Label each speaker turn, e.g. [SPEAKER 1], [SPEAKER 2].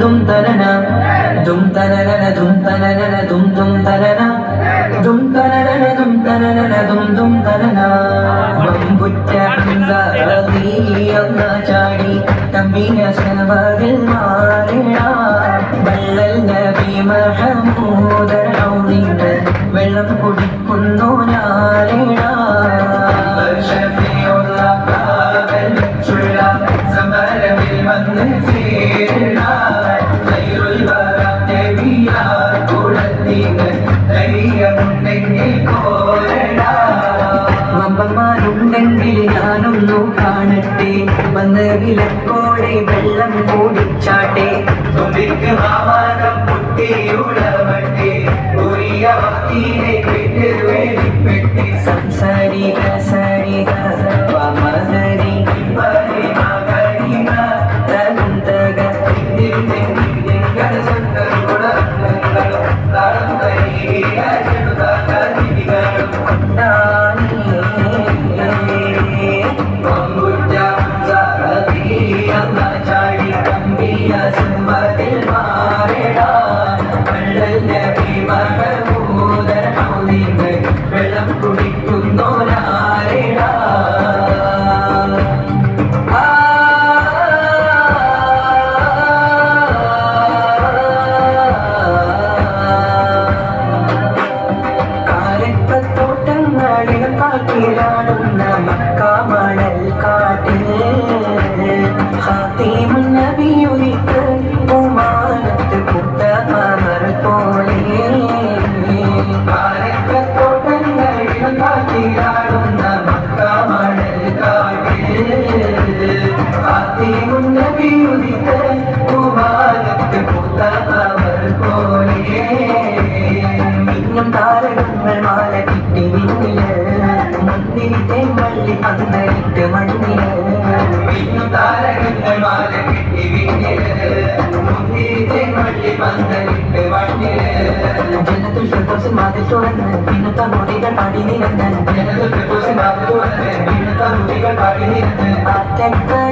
[SPEAKER 1] ദും തനന ദും തനനന ദും തനനന ദും ദും തനന ദും തനനന ദും തനനന ദും ദും തനന വമ്പുറ്റ ഹംസ ചാടി തമ്പിന സവറിൽ മാറിട. വള്ളൽ നബി മഹമൂദർ ഔലിന്റെ വെള്ളം കുടിക്കുന്നു ഞാനിട ഷഫിയുള്ള കാവൽ ചുള്ള സമരമിൽ വന്ന് ചേരിട കാണട്ടെ വന്ന് വിലക്കോടെ വെള്ളം കൂടിച്ചാട്ടെ തുമ്പിക്ക് മാമാനം പൊട്ടിയുടമട്ടെ ഉറിയ ഭക്തിയെ വിട്ട്. വേദിപ്പെട്ട് സംസാരിക സരിക വമഹരി പരി മകരി തകം തക വെള്ളം കുടിക്കുന്നോരാരേടാ കാലത്തോട്ടങ്ങളിൽ കാട്ടിലാടുന്ന മക്കാമണൽ താരകങ്ങൾ മാല കിട്ടി വിണ്ണിൽ മുന്നിരിത്തെ വള്ളി പന്തലിട്ട് മണ്ണിൽ മിന്നും താരകങ്ങൾ മാല കിട്ടി വിണ്ണിൽ മുന്നിരിത്തെ വള്ളി പന്തലിട്ട് മണ്ണിൽ ജനത്തിൽ ഫിർദൗസിൽ വാതിൽ തുറന്ന് പിന്നത്തെ മുടികൾ പാടി നിരന്ന് ജനത്തിൽ ഫിർദൗസിൽ വാതിൽ തുറന്ന് പിന്നത്തെ മുടികൾ പാടി നിരന്ന്